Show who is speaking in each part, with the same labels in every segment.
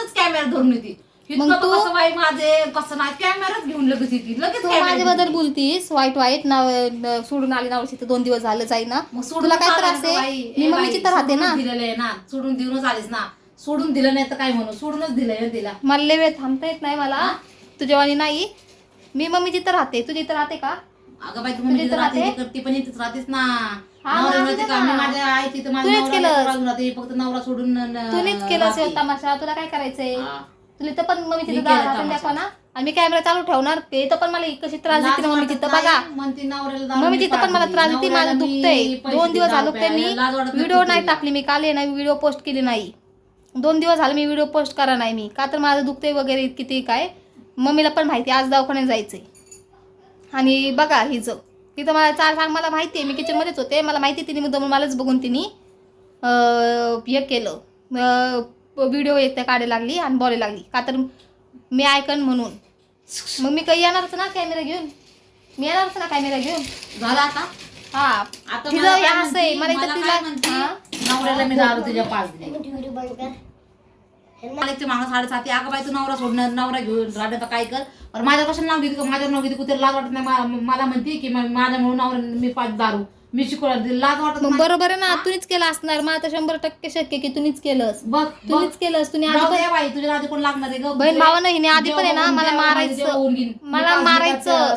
Speaker 1: इथंच कॅमेरा धरून येते.
Speaker 2: मग
Speaker 1: इतकं
Speaker 2: तू-
Speaker 1: कसं बाई माझे कसं नाही कॅमेराच घेऊन लगेच येते लगेच
Speaker 2: तू
Speaker 1: camera
Speaker 2: माझ्याबद्दल बोलतीस वाईट वाईट नाव न- सोडून आली नाव तर दोन दिवस झालं जाई ना
Speaker 1: मग सोडून
Speaker 2: तुला काय त्रास
Speaker 1: बाई.
Speaker 2: मी
Speaker 1: ए
Speaker 2: मम्मीची तर राहते ना.
Speaker 1: दिलेलं आहे ना. सोडून देऊनच आलीस ना. सोडून दिलं नाही तर काय म्हणू? सोडूनच दिलंय ना तिला.
Speaker 2: मला लय वेळ थांबता येत नाही मला. तुझ्या वाणी नाही मी मम्मीची तर राहते. तुझी तर राहते का?
Speaker 1: अगं बाई तुम्ही
Speaker 2: इथं
Speaker 1: राहते
Speaker 2: राहते?
Speaker 1: करते पण इथेच राहतेस ना.
Speaker 2: हा,
Speaker 1: नवरा
Speaker 2: राहते
Speaker 1: मिळते का
Speaker 2: ना.
Speaker 1: मी माझ्या आई तिथं माझ्या
Speaker 2: तूनेच
Speaker 1: नवरा
Speaker 2: केलंस.
Speaker 1: लेकरं बाजूला राहते फक्त नवरा सोडून न- न-
Speaker 2: तूनेच केलं
Speaker 1: राहते.
Speaker 2: असेल तमाशा तुला काय करायचंय
Speaker 1: हा.
Speaker 2: तुला तर पण मम्मीची
Speaker 1: मी
Speaker 2: तर
Speaker 1: केलं तमाशा.
Speaker 2: दाखवा ना आणि मी कॅमेरा चालू ठेवणार ते तर पण मला कशी त्रास देते ना मम्मी
Speaker 1: वाटत
Speaker 2: तिथं
Speaker 1: नाही,
Speaker 2: बघा
Speaker 1: म्हणते नवऱ्याला दारू
Speaker 2: मम्मी
Speaker 1: मी
Speaker 2: तिथं पण मला
Speaker 1: पाजली.
Speaker 2: त्रास देते
Speaker 1: नवऱ्याला
Speaker 2: माझं
Speaker 1: मी
Speaker 2: दुखतंय
Speaker 1: पैसे
Speaker 2: दोन दिवस
Speaker 1: दिले
Speaker 2: झालो ते मी
Speaker 1: प्यायला. लाज वाटत नाही
Speaker 2: व्हिडिओ नाही
Speaker 1: कुत्रीला.
Speaker 2: टाकली मी काल आहे ना व्हिडिओ पोस्ट केली नाही दोन दिवस झाले मी व्हिडिओ पोस्ट करा नाही मी का तर माझं दुखतंय वगैरे किती काय मम्मीला पण माहिती आज दवाखान्यात जायचंय आणि बघा हिचं तिथं मला चार सांग मला माहिती आहे मी किचनमध्येच होते. मला माहिती तिने मुद्दाम मलाच बघून तिने अं, हे केलं. व्हिडिओ त्या काढायला लागली आणि बोलायला लागली. का तर मी ऐकन म्हणून. मग मी काही येणारच ना कॅमेरा घेऊन? मी येणारच ना कॅमेरा घेऊन?
Speaker 1: झालं आता?
Speaker 2: हा.
Speaker 1: आता
Speaker 2: तिचं
Speaker 1: मला
Speaker 2: हे
Speaker 1: काय
Speaker 2: असं आहे? मला इथं तिला? हा?
Speaker 1: नवऱ्याला मी दारू तुझ्या पाच ते मला एक मागा साडेसाती अगं बाई तू नवरा सोडणार नवरा घेऊन राहण्याचं काय कर? पण माझ्या कशाला नाव घेते माझ्या नाव घेते कुठे लाज वाटत नाही. मा- मला म्हणते की माझ्या म्हणून नवरा मी पाच दारू मी शिकवला दिली लाज वाटत
Speaker 2: मग
Speaker 1: नाही.
Speaker 2: बरोबर आहे ना तुम्हीच केलं असणार. मग आता शंभर टक्के शक्य की तुम्हीच केलंस.
Speaker 1: बघ.
Speaker 2: तुम्हीच केलंस. तुम्ही आधी पण
Speaker 1: बाई तुझ्या आधी कोण लागणार आहे ग?
Speaker 2: बहीण भावानं हिने आधी पण आहे ना मला मारायचं. मला मारायचं.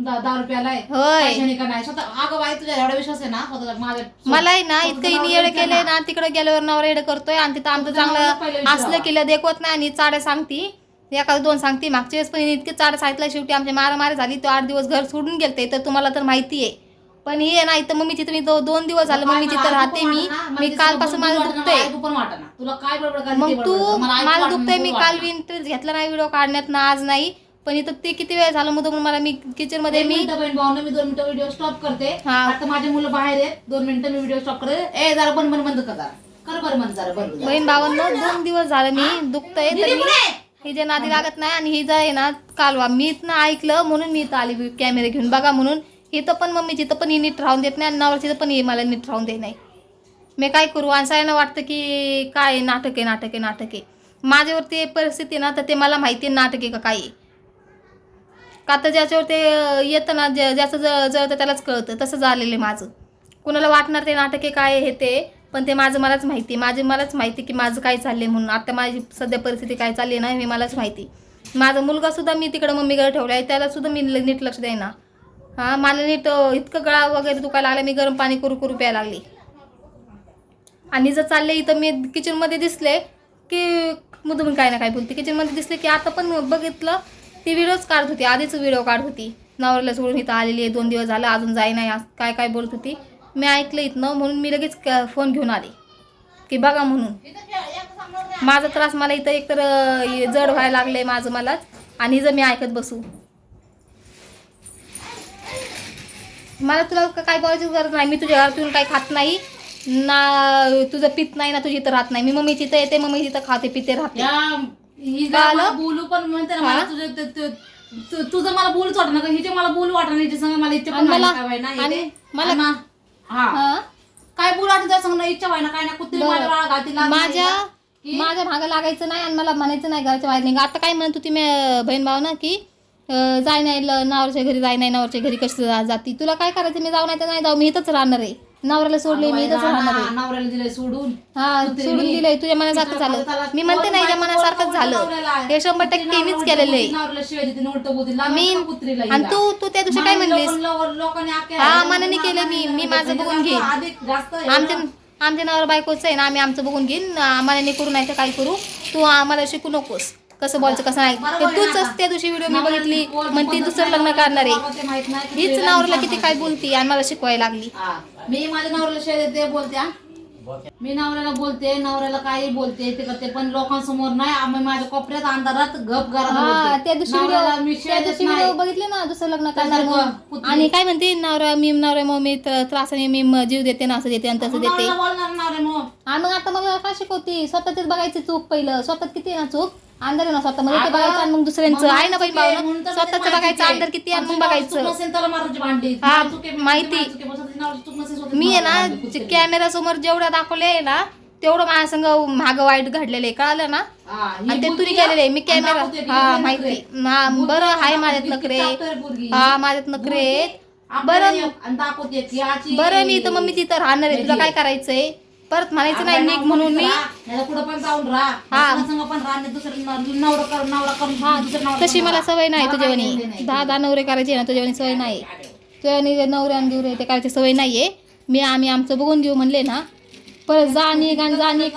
Speaker 1: दारू प्यालाय
Speaker 2: होय.
Speaker 1: पैशाने का नाही? स्वतः अगं बाई तुझ्या एवढा विश्वास आहे ना स्वतः माझ्या
Speaker 2: मला आहे ना इतकं हिने
Speaker 1: नवरा
Speaker 2: येडं
Speaker 1: विचार
Speaker 2: केलंय
Speaker 1: ना.
Speaker 2: ना तिकडे गेल्यावर नवरा येडं करतोय आणि तिथं आमचं चांगलं
Speaker 1: विचारावा.
Speaker 2: असलं केलं देखवत नाही आणि चाड्या सांगती. एखादं दोन सांगते. मागच्या वेळेस पण हिने इतके चाड्या सांगितलं शेवटी आमच्या मारामारी झाली तो आठ दिवस घर सोडून गेलते तर तुम्हाला तर माहिती आहे. पण ही आहे ना इथं मम्मीची तर मी दो- दोन दिवस झालं
Speaker 1: मला
Speaker 2: तर
Speaker 1: ऐकू
Speaker 2: राहते मी.
Speaker 1: मला
Speaker 2: मी कालपासून
Speaker 1: वाटेना,
Speaker 2: दुखतंय.
Speaker 1: तुला काय बडबड
Speaker 2: मग
Speaker 1: ते बडबड. मला ऐकू
Speaker 2: मला दुखतंय
Speaker 1: बोलू
Speaker 2: मी काल. इंटरेस्ट घेतला नाही व्हिडिओ काढण्यात ना आज नाही. पण इथं ते किती वेळ झालं मग मला मी किचनमध्ये
Speaker 1: एक
Speaker 2: मी
Speaker 1: मिनिटं बहीण भावना मी दोन मिनिटं व्हिडिओ स्टॉप करते.
Speaker 2: हा.
Speaker 1: आता माझे मुलं बाहेर आहेत. दोन मिनिटं मी व्हिडिओ स्टॉप करते. ए जरा बंद बंद बंद कर जरा. कर बरं बंद जरा बंद.
Speaker 2: बहीण भावांनो दोन दिवस झालं मी दुखतंय तर मी. ही जे नादी लागत नाही आणि ही जे आहे ना कालवा. मी इथनं ऐकलं म्हणून मी इथं आली कॅमेरा घेऊन. बघा म्हणून इथं पण मम्मी जिथं पण ही नीट राहून देत नाही आणि नवऱ्याची तिथं पण ही मला नीट राहून देत नाही. मी काय करू आणि सगळ्यांना वाटतं की काय नाटक आहे नाटक आहे नाटक आहे. माझ्यावरती परिस्थिती ना तर ते मला माहिती आहे नाटक आहे का काय आहे. का तर ज्याच्यावर ते येतं ना ज्या- ज्याचं ज- जळतं त्यालाच कळतं तसं झालेलं आहे माझं. कुणाला वाटणार ते नाटक आहे काय आहे हे ते पण ते माझं मलाच माहिती माझे मलाच माहिती की माझं काय चाललंय म्हणून. आता माझी सध्या परिस्थिती काय चालली आहे ना हे मलाच माहिती माझा मुलगासुद्धा मी तिकडं मम्मीकडे ठेवला आहे त्यालासुद्धा मी ल- नीट लक्ष देईना. हां मला नीट इतकं गळा वगैरे दुखायला लागला मी गरम पाणी करू करू प्यायला लागली. आणि जर चालले इथं मी किचनमध्ये दिसले की मुदून काय ना काय बोलते. किचनमध्ये दिसले की आता पण बघितलं ती व्हिडिओच काढत होती आधीच व्हिडिओ काढत होती. नवऱ्याला सोडून इथं आलेली आहे दोन दिवस झालं अजून जाई नाही आज काय काय बोलत होती. मी ऐकलं इथनं म्हणून मी लगेच क- फोन घेऊन आले. की बघा म्हणून. माझा त्रास मला इथं एकतर जड व्हायला लागलं आहे माझं मलाच आणि जर मी ऐकत बसू. मला तुला काय बोलायची गरज नाही? मी तुझ्या घरात येऊन काही खात नाही. ना तुझं पित नाही ना तुझी इथं राहत नाही. मी मम्मी तिथं येते मम्मी तिथं खाते पिते राहते.
Speaker 1: या हिला बोलू पण म्हणते ना? मला तुझं ते- ते- तु- तुझं मला बोलूच वाटत ना हिचे मला बोलू वाटत नाही संग मला इच्छा
Speaker 2: आणि
Speaker 1: पण
Speaker 2: मला-
Speaker 1: काय व्हायना,
Speaker 2: आणि
Speaker 1: ते.
Speaker 2: मला-
Speaker 1: आणि मा- हा.
Speaker 2: हा?
Speaker 1: काय बोलू वाटत संग इच्छा व्हायना काय ना कुत्री
Speaker 2: बरं.
Speaker 1: माझ्या बाळा घालती लागली
Speaker 2: माझ्या
Speaker 1: का?
Speaker 2: भागा लागायचं नाही आणि मला म्हणायचं नाही घरच्या बाहेर. नाही आता काय म्हणत होती मी अं, बहीण भाव ना की जाय नाही ल- नवऱ्याच्या घरी जाय नाही नवऱ्याच्या घरी कशी जा- जाती? तुला काय करायचं? मी जाऊ नाही तर नाही जाऊ. मी इथंच राहणार आहे. नवऱ्याला सोडले मी इथंच राहणार आहे.
Speaker 1: नवऱ्याला दिलंय सोडून.
Speaker 2: हा. सोडून दिलंय. तुझ्या मनासारखं झालं. मी म्हणते नाही मनासारखंच झालं. हे शंभर टक्के मीच केलेलं आहे. मी आणि. तू तू त्या दिवशी काय म्हणलीस? हा, मनाने केलं मी. मी माझं बघून घेईन.
Speaker 1: जास्त आहे
Speaker 2: आमच्या. आमच्या नावावर बायकोच आहे ना आम्ही आमचं बघून घेईन. आम्हाला करू नाही तर काय करू? तू आम्हाला शिकू नकोस. कसं बोलायचं कसं नाही. ते तूच. त्या दिवशी व्हिडिओ मी बघितली. म्हणते
Speaker 1: पद्धत
Speaker 2: दुसरं लग्न करणार आहे.
Speaker 1: ते
Speaker 2: हीच नवऱ्याला किती काय. बोलती आणि मला शिकवायला लागली.
Speaker 1: मी माझ्या नवऱ्याला शेळ देते बोलते. मी नवऱ्याला बोलते नवऱ्याला काही बोलते ते करते पण लोकांसमोर नाही. आम्ही माझ्या कोपऱ्यात अंधारात गप
Speaker 2: हा
Speaker 1: घरात
Speaker 2: त्या दिवशी व्हिडिओ त्या दिवशी बघितले ना दुसरं लग्न करणार. आणि काय म्हणते नवरा मी नवरा मग मी त्र- त्रासाने मी जीव देते ना असं देते आणि तसं देते.
Speaker 1: नवऱ्याला बोलणार नवरे मग
Speaker 2: हा मग आता मला का शिकवती? स्वतःच बघायची चूक पहिलं. स्वतःत किती ना चूक? आहे ना ते
Speaker 1: अगं,
Speaker 2: बघायचं आणि मग दुसऱ्यांचं.
Speaker 1: मग
Speaker 2: आहे ना बाई
Speaker 1: चुके, तर
Speaker 2: स्वतःच बघायचं. अंदर किती आहे आणि मग बघायचं.
Speaker 1: चूक नसेल त्याला मारायची भांडी
Speaker 2: हा,
Speaker 1: माझी चूक आहे,
Speaker 2: माहिती.
Speaker 1: माझी चूक आहे, पण स्वतःची नावाची चूक नसेल, स्वतःची
Speaker 2: मी आहे
Speaker 1: मारायची भांडी,
Speaker 2: ना. कॅमेरा समोर जेवढ्या दाखवले आहे ना तेवढं माझ्या संग माग वाईट घडलेलं आहे. कळालं ना?
Speaker 1: हा, ही
Speaker 2: आणि ते
Speaker 1: बुद्धी
Speaker 2: तुम्ही केलेले आहे. मी
Speaker 1: आणि
Speaker 2: कॅमेरा
Speaker 1: दाखवते की
Speaker 2: हा माहिती.
Speaker 1: नखरे.
Speaker 2: हा बरं आहे
Speaker 1: दाखवते
Speaker 2: माझ्यात
Speaker 1: की
Speaker 2: नखरे.
Speaker 1: चापटर पोरगी.
Speaker 2: हा माझ्यात नखरे
Speaker 1: आपल्याला
Speaker 2: बरं.
Speaker 1: आणि दाखवते की
Speaker 2: बरं मी तर मम्मी तिथं राहणार आहे. तुला काय करायचंय? परत म्हणायचं नाही निघ म्हणून मी.
Speaker 1: कुठं पण जाऊन राहा.
Speaker 2: हा.
Speaker 1: संग पण राहा नाही दुसरं नवरा कर नवरा करून दुसरं नवरा
Speaker 2: तशी मला. सवय नाही तुझ्यावानी
Speaker 1: नाही.
Speaker 2: दहा दहा नवरे करायचे ना तुझ्यावानी सवय नाही. तुझ्यावानी नवरे आणि गिवरे ते करायची सवय नाहीये. मी आम्ही आमचं बघून घेऊ म्हणले ना. परत जा निघ आणि जा निघ.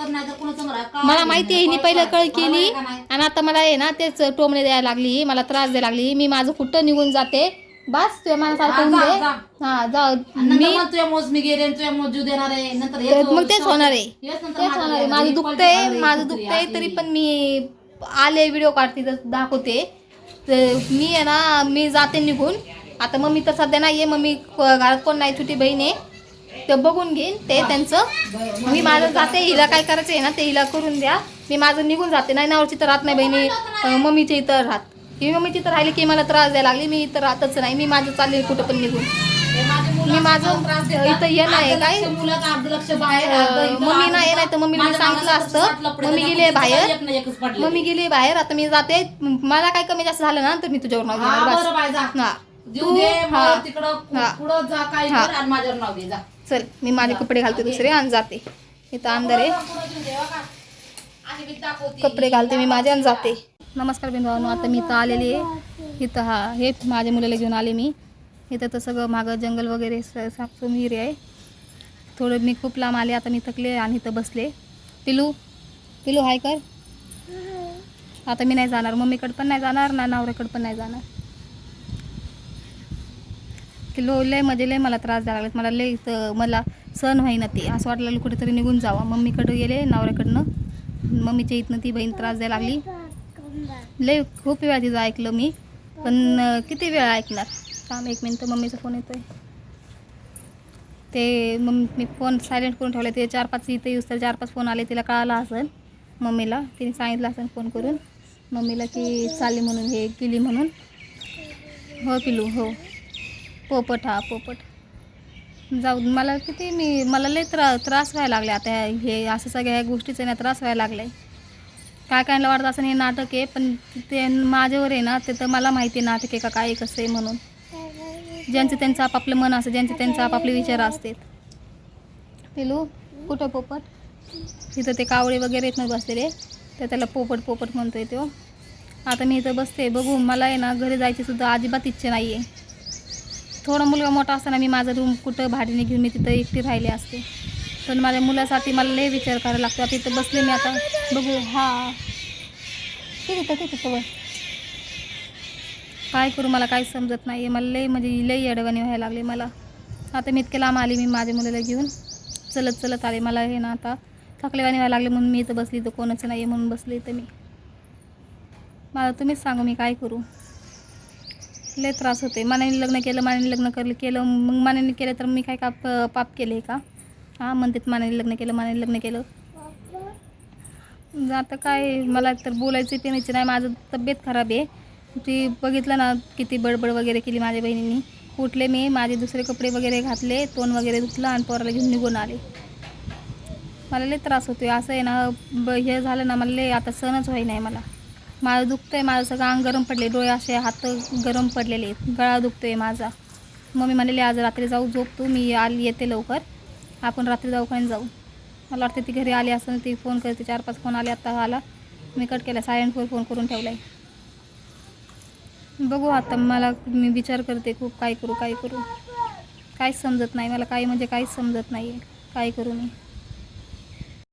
Speaker 2: मला माहिती आहे हिने पहिलं कळ केली.
Speaker 1: नाही?
Speaker 2: आणि आता मला आहे ना तेच टोमणे द्यायला लागली मला त्रास द्यायला लागली. मी माझं कुठं निघून जाते? बस तुझ्या मनासारखं
Speaker 1: हा,
Speaker 2: होऊन
Speaker 1: जा,
Speaker 2: दे. हा जा.
Speaker 1: आणि नंतर
Speaker 2: मी
Speaker 1: मग तुझ्या मोज मी गेले तुझ्या मोज जीव देणार आहे. नंतर
Speaker 2: तर मग तेच होणार आहे.
Speaker 1: हेच नंतर
Speaker 2: तेच
Speaker 1: माझं
Speaker 2: होणार आहे. माझं
Speaker 1: ही
Speaker 2: दुखतंय माझं दुखतंय तरी. पण मी आले व्हिडिओ काढते तर दाखवते. तर मी आहे ना मी जाते निघून. आता मम्मी तर सध्या नाहीये. मम्मी क- घरात कोण नाही छोटी बहीण आहे. ते बघून घेईन ते त्यांचं. मी माझं जाते हिला काय करायचं आहे ना ते हिला करून द्या. मी माझं निघून जाते. नाही नावरची तर राहत नाही बहिणी. अं, मम्मीच्या इथं राहत. ही मम्मीची इथं राहिली की मला त्रास द्यायला लागली. मी इथं राहतच नाही. मी माझं चालले कुठं पण निघून.
Speaker 1: हे
Speaker 2: मी माझं. इथं ये नाही काय? मम्मी नाही. नाही तर मम्मीला मी सांगितलं असतं. मम्मी गेली बाहेर. मम्मी गेली बाहेर. आता मी जाते. मला काय कमी जास्त झालं ना तर मी तुझ्यावर नाव घेणार. चल मी माझे कपडे घालते दुसरे आणि जाते. इथं आहे
Speaker 1: मी दाखवते.
Speaker 2: कपडे घालते मी माझे आणि जाते. नमस्कार बिंदू आता मी इथं आलेली आहे. इथं हा हे माझ्या मुलाला घेऊन आले मी. इथं तर सगळं मागं जंगल वगैरे स- सापसून आहे. थोडं मी खूप लांब आले आता मी थकले आणि इथं बसले. पिलू पिलू हाय कर. आता मी नाही जाणार मम्मीकडे पण नाही जाणार ना नवऱ्याकडे पण नाही जाणार. किलो लय म्हणजे लय मला त्रास द्यायला लागला मला लय इथं मला सण होईना ते. असं वाटलं कुठेतरी निघून जावं. मम्मीकडे गेले नवऱ्याकडनं. मम्मीच्या इथनं ती बहीण त्रास द्यायला लागली. लय खूप वेळा तिचं ऐकलं मी पण किती वेळा ऐकणार? थांब एक मिनटं मम्मीचा फोन येतोय. ते मम्मी मी फोन सायलेंट करून ठेवला ते चार पाच इथं येऊस तर चार पाच फोन आले तिला कळालं असेल मम्मीला तिने सांगितलं असेल फोन करून मम्मीला की चालली म्हणून हे केली म्हणून. हो पिलू हो. पोपट हा पोपट. जाऊ मला किती मी मला लय त्रा त्रास व्हायला लागले आता हे असं सगळ्या ह्या गोष्टीचा ना त्रास व्हायला लागला आहे काय कायला वाटतं असं हे नाटक आहे पण ते माझ्यावर आहे ना ते तर मला माहिती आहे नाटक आहे का काय कसं आहे म्हणून. ज्यांचं त्यांचं आपापलं मन असतं ज्यांचे त्यांचं आपापले विचार असतात. पिलू कुठं पोपट? तिथं ते कावळे वगैरे येत नाही बसलेले. तर त्याला पोपट पोपट म्हणतोय तो. आता मी इथं बसते बघू मला आहे ना घरी जायची सुद्धा अजिबात इच्छा नाही आहे थोडा मुलगा मोठा असताना मी माझं रूम कुठं भाडीने घेऊन मी तिथं एकटी राहिले असते. पण माझ्या मुलासाठी मला लय विचार करायला लागतो आता इथं बसले मी आता. बघू. हा. ते तर ठीक आहे काय करू? मला काही समजत नाही आहे मला लय म्हणजे लई अडवणी व्हायला लागले मला. आता मी इतके लांब आली मी माझ्या मुलाला घेऊन. चलत चलत आले. मला हे ना आता थकलेवाणी व्हायला लागले म्हणून मी इथं बसली तर कोणाचं नाही आहे म्हणून बसली इथं मी. मला तुम्हीच सांगू मी काय करू? लय त्रास होते मनाने लग्न केलं मनाने लग्न करलं केलं. मग मनाने केलं तर मी काय का पाप केले का? हां म्हणतात मानाने लग्न केलं मानाने लग्न केलं. म्हणजे आता काय मला तर बोलायचं पेनायचं नाही माझं तब्येत खराब आहे. ती बघितलं ना किती बडबड वगैरे केली माझ्या बहिणींनी. उठले मी माझे दुसरे कपडे वगैरे घातले तोंड वगैरे धुतलं आणि पोराला घेऊन निघून आले. मला लय त्रास होतोय असं आहे ना ब हे झालं ना मला लय आता सहनच व्हाय नाही मला माझं दुखतं आहे माझं सगळं अंग गरम पडले डोळे असे हात गरम पडलेले आहेत गळा आहे माझा. मम्मी म्हणाले आज रात्री जाऊ झोप तू मी आली येते लवकर. आपण रात्री दवाखान्यात जाऊ. मला वाटतं ती घरी आली असं ती फोन करते. चार पाच फोन आले आत्ता आला. मी कट केला. सायलेंटवर फोन करून ठेवला आहे बघू आता मला मी विचार करते खूप काय करू काय करू. काहीच समजत नाही. मला काही म्हणजे काहीच समजत नाही आहे काय करू मी?